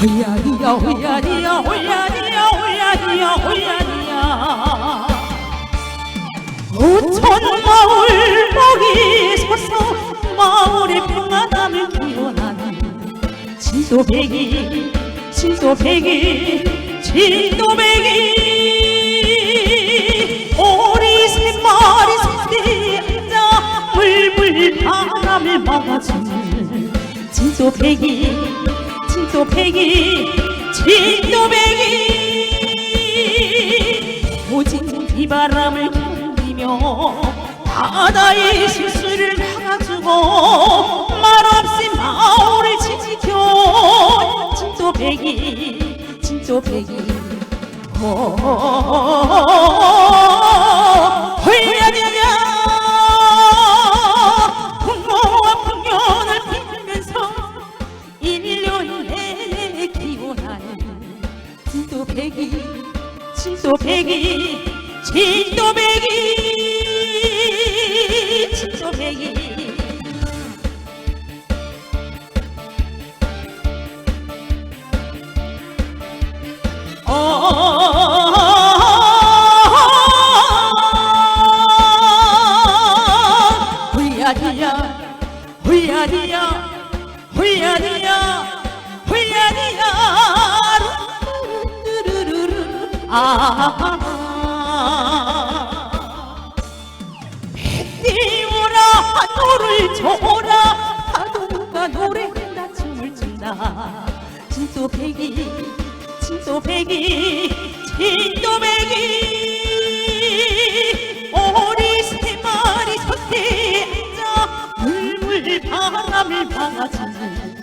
호야디야 호야디야 호야디야 호야디야 호야디야. 오천 마을 먹이 서서 마을의 평안함을 기원하는 진도배기 진도배기 진도배기. 오리 세 마리 손에 앉아 물물 바람을 막아주는 진도배기 진도배기 진도배기 오직 비바람을 견디며 바다의 실수를 막아주고 말없이 마을을 지켜 진도배기 진도배기 홀 배기 진도 배기 진도 배기 진도 배기 어 훌야디야 훌야디야 훌야디야 아 띄우라 노를 줘라. 파도가 노래한다 춤을 춘다. 진도배기 진도배기 진도배기 오리 세 마리 솥에 앉아. 물물 바람을 막아주는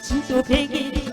진도배기